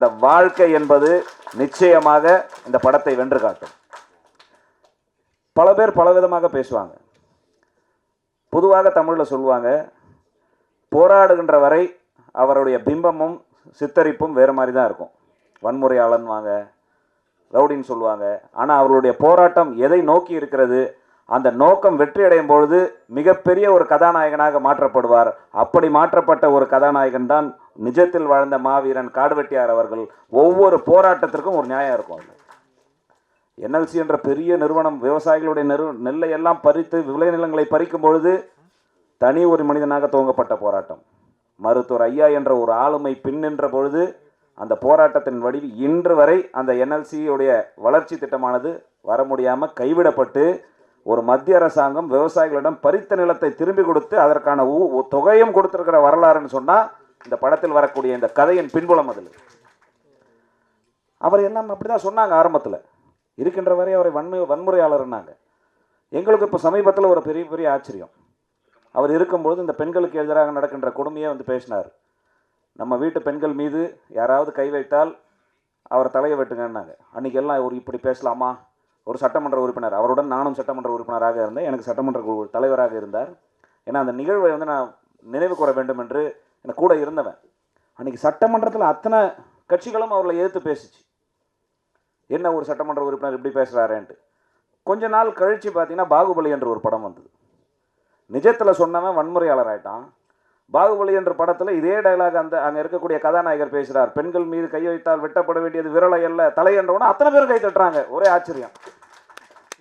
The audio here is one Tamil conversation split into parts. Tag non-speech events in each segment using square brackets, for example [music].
இந்த வாழ்க்கை என்பது நிச்சயமாக இந்த படத்தை வென்று காட்டும். பல பேர் பலவிதமாக பேசுவாங்க. பொதுவாக தமிழில் சொல்லுவாங்க போராடுகின்ற வரை அவருடைய பிம்பமும் சித்தரிப்பும் வேறு மாதிரி தான் இருக்கும். வன்முறையாளன் வாங்க ரவுடின்னு சொல்லுவாங்க. ஆனால் அவர்களுடைய போராட்டம் எதை நோக்கி இருக்கிறது? அந்த நோக்கம் வெற்றி அடையும் பொழுது மிகப்பெரிய ஒரு கதாநாயகனாக மாற்றப்படுவார். அப்படி மாற்றப்பட்ட ஒரு கதாநாயகன் தான் நிஜத்தில் வாழ்ந்த மாவீரன் காடுவெட்டியார் அவர்கள் ஒவ்வொரு போராட்டத்திற்கும் ஒரு நியாயம் இருக்கும் அது என்எல்சி என்ற பெரிய நிறுவனம் விவசாயிகளுடைய நெரு நெல்லை எல்லாம் பறித்து விளைநிலங்களை பறிக்கும் பொழுது தனி ஒரு மனிதனாக துவங்கப்பட்ட போராட்டம். மருத்துவர் ஐயா என்ற ஒரு ஆளுமை பின்னின்ற பொழுது அந்த போராட்டத்தின் வடிவு இன்று வரை அந்த என்எல்சியுடைய வளர்ச்சி திட்டமானது வர முடியாமல் கைவிடப்பட்டு ஒரு மத்திய அரசாங்கம் விவசாயிகளிடம் பறித்த நிலத்தை திரும்பி கொடுத்து அதற்கான ஊ- தொகையும் கொடுத்துருக்கிற வரலாறுன்னு சொன்னால் இந்த படத்தில் வரக்கூடிய இந்த கதையின் பின்புலம் அதில். அவர் எல்லாம் அப்படி தான் சொன்னாங்க ஆரம்பத்தில். இருக்கின்ற வரை அவரை வன்மை வன்முறையாளர்னாங்க. எங்களுக்கு இப்போ சமீபத்தில் ஒரு பெரிய பெரிய ஆச்சரியம். அவர் இருக்கும்பொழுது இந்த பெண்களுக்கு எதிராக நடக்கின்ற கொடுமையை வந்து பேசினார். நம்ம வீட்டு பெண்கள் மீது யாராவது கை வைத்தால் அவர் தலையை வெட்டுங்கன்னாங்க. அன்றைக்கி எல்லாம் ஒரு இப்படி பேசலாமா? ஒரு சட்டமன்ற உறுப்பினர் அவருடன் நானும் சட்டமன்ற உறுப்பினராக இருந்தேன். எனக்கு சட்டமன்ற தலைவராக இருந்தார். ஏன்னா அந்த நிகழ்வை வந்து நான் நினைவு கூற வேண்டும் என்று எனக்கு கூட இருந்தவன். அன்றைக்கி சட்டமன்றத்தில் அத்தனை கட்சிகளும் அவர்களை எதிர்த்து பேசிச்சு. என்ன ஒரு சட்டமன்ற உறுப்பினர் இப்படி பேசுகிறாரேன்ட்டு கொஞ்ச நாள் கழித்து பார்த்தீங்கன்னா பாகுபலி என்ற ஒரு படம் வந்தது. நிஜத்தில் சொன்னவன் வன்முறையாளர் ஆகிட்டான் பாகுபலி என்ற படத்தில் இதே டைலாக் அந்த அங்கே இருக்கக்கூடிய கதாநாயகர் பேசுகிறார் பெண்கள் மீது கை வைத்தால் வெட்டப்பட வேண்டியது விரலை அல்ல தலை என்றவொன்னே அத்தனை பேரும் கை தட்டுறாங்க. ஒரே ஆச்சரியம்.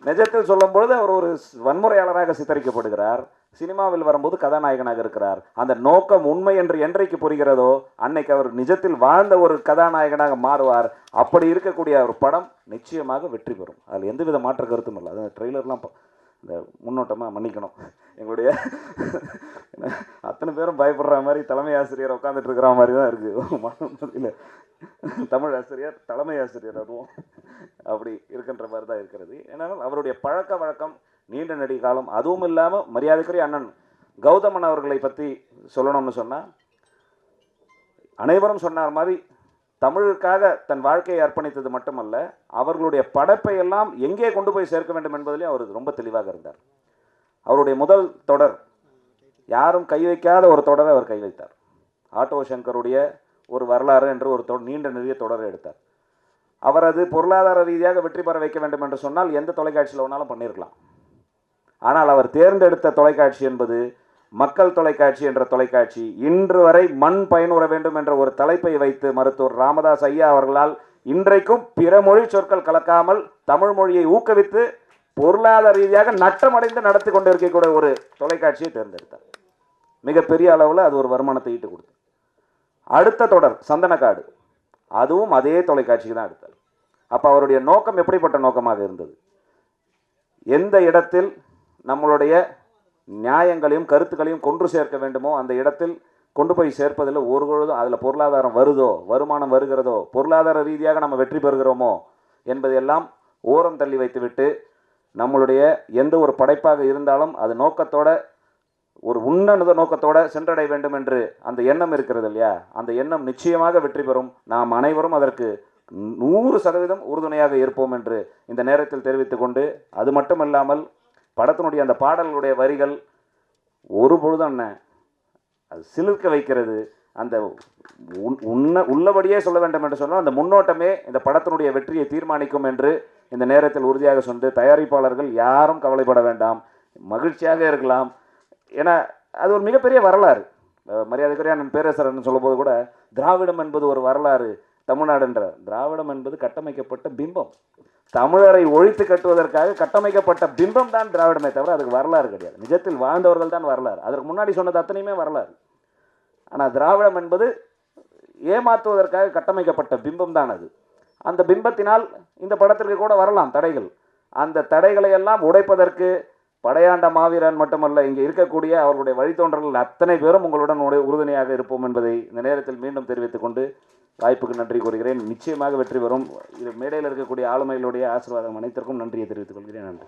நிஜத்தில் சொல்லும்பொழுது அவர் ஒரு வன்முறையாளராக சித்தரிக்கப்படுகிறார். சினிமாவில் வரும்போது கதாநாயகனாக இருக்கிறார். அந்த நோக்கம் உண்மை என்று என்றைக்கு புரிகிறதோ அன்னைக்கு அவர் நிஜத்தில் வாழ்ந்த ஒரு கதாநாயகனாக மாறுவார். அப்படி இருக்கக்கூடிய ஒரு படம் நிச்சயமாக வெற்றி பெறும். அதில் எந்தவித மாற்று கருத்தும் இல்லை. அது ட்ரெய்லர்லாம் இந்த முன்னோட்டமாக மன்னிக்கணும். எங்களுடைய [laughs] அத்தனை பேரும் பயப்படுற மாதிரி தலைமை ஆசிரியர் உட்காந்துட்டு இருக்கிற மாதிரி தான் இருக்குது இல்லை தமிழ் ஆசிரியர் தலைமை ஆசிரியர் அதுவும் அப்படி இருக்கின்ற மாதிரி தான் இருக்கிறது. ஏன்னால் அவருடைய பழக்க வழக்கம் நீண்ட நெடிய காலம் அதுவும் இல்லாமல் மரியாதைக்குரிய அண்ணன் கௌதமன் அவர்களை பற்றி சொல்லணும்னு சொன்னால் அனைவரும் சொன்னார் மாதிரி தமிழுக்காக தன் வாழ்க்கையை அர்ப்பணித்தது மட்டுமல்ல அவர்களுடைய படைப்பை எல்லாம் எங்கே கொண்டு போய் சேர்க்க வேண்டும் என்பதிலே அவர் ரொம்ப தெளிவாக இருந்தார். அவருடைய முதல் தொடர் யாரும் கை வைக்காத ஒரு தொடரை அவர் கை வைத்தார். ஆட்டோ சங்கருடைய ஒரு வரலாறு என்று ஒரு தொ- நீண்ட நிறைய தொடரை எடுத்தார். அவரது பொருளாதார ரீதியாக வெற்றி பெற வைக்க வேண்டும் என்று சொன்னால் எந்த தொலைக்காட்சியில் வேணாலும் பண்ணியிருக்கலாம் ஆனால் அவர் தேர்ந்தெடுத்த தொலைக்காட்சி என்பது மக்கள் தொலைக்காட்சி என்ற தொலைக்காட்சி. இன்று வரை மண் பயனுற வேண்டும் என்ற ஒரு தலைப்பை வைத்து மருத்துவர் ராமதாஸ் ஐயா அவர்களால் இன்றைக்கும் பிற மொழி சொற்கள் கலக்காமல் தமிழ் மொழியை ஊக்குவித்து பொருளாதார ரீதியாக நட்டமடைந்து நடத்தி கொண்டிருக்கக்கூடிய ஒரு தொலைக்காட்சியை தேர்ந்தெடுத்தார். மிகப்பெரிய அளவில் அது ஒரு வருமானத்தை ஈட்டு கொடுத்து அடுத்த தொடர் சந்தனக்காடு. அதுவும் அதே தொலைக்காட்சிக்கு தான் எடுத்தார் அப்போ அவருடைய நோக்கம் எப்படிப்பட்ட நோக்கமாக இருந்தது? எந்த இடத்தில் நம்மளுடைய நியாயங்களையும் கருத்துக்களையும் கொன்று சேர்க்க வேண்டுமோ அந்த இடத்தில் கொண்டு போய் சேர்ப்பதில் ஒரு பொழுதும் அதில் பொருளாதாரம் வருதோ வருமானம் வருகிறதோ பொருளாதார ரீதியாக நம்ம வெற்றி பெறுகிறோமோ என்பதையெல்லாம் ஓரம் தள்ளி வைத்துவிட்டு நம்மளுடைய எந்த ஒரு படைப்பாக இருந்தாலும் அது நோக்கத்தோட ஒரு உன்னத நோக்கத்தோட சென்றடைய வேண்டும் என்று அந்த எண்ணம் இருக்கிறது இல்லையா? அந்த எண்ணம் நிச்சயமாக வெற்றி பெறும். நாம் அனைவரும் அதற்கு நூறு சதவீதம் உறுதுணையாக இருப்போம் என்று இந்த நேரத்தில் தெரிவித்துக்கொண்டு அது மட்டுமல்லாமல் படத்தினுடைய அந்த பாடல்களுடைய வரிகள் ஒரு பொழுதும் என்ன? அது சிலிர்க்க வைக்கிறது. அந்த உன்ன உள்ளபடியே சொல்ல வேண்டும் என்று சொன்னால் அந்த முன்னோட்டமே இந்த படத்தினுடைய வெற்றியை தீர்மானிக்கும் என்று இந்த நேரத்தில் உறுதியாக சொன்ன தயாரிப்பாளர்கள் யாரும் கவலைப்பட வேண்டாம். மகிழ்ச்சியாக இருக்கலாம். ஏன்னா அது ஒரு மிகப்பெரிய வரலாறு. மரியாதைக்குரிய நான் பேரரசரன் சொல்லும்போது கூட திராவிடம் என்பது ஒரு வரலாறு. தமிழ்நாடுன்ற திராவிடம் என்பது கட்டமைக்கப்பட்ட பிம்பம். தமிழரை ஒழித்து கட்டுவதற்காக கட்டமைக்கப்பட்ட பிம்பம் தான் திராவிடமே தவிர அதுக்கு வரலாறு கிடையாது. நிஜத்தில் வாழ்ந்தவர்கள் தான் வரலாறு. அதற்கு முன்னாடி சொன்னது அத்தனையுமே வரலாறு. ஆனால் திராவிடம் என்பது ஏமாற்றுவதற்காக கட்டமைக்கப்பட்ட பிம்பம் தான் அது. அந்த பிம்பத்தினால் இந்த படத்திற்கு கூட வரலாம் தடைகள். அந்த தடைகளை எல்லாம் உடைப்பதற்கு படையாண்ட மாவீரன் மட்டுமல்ல இங்கே இருக்கக்கூடிய அவர்களுடைய வழித்தோன்றல்கள் அத்தனை பேரும் உங்களுடன் உடைய- உறுதுணையாக இருப்போம் என்பதை இந்த நேரத்தில் மீண்டும் தெரிவித்துக் கொண்டு வாய்ப்புக்கு நன்றி கூறுகிறேன். நிச்சயமாக வெற்றி பெறும். இது மேடையில் இருக்கக்கூடிய ஆளுமைகளுடைய ஆசீர்வாதம் அனைத்திற்கும் நன்றியை தெரிவித்துக் கொள்கிறேன். நன்றி.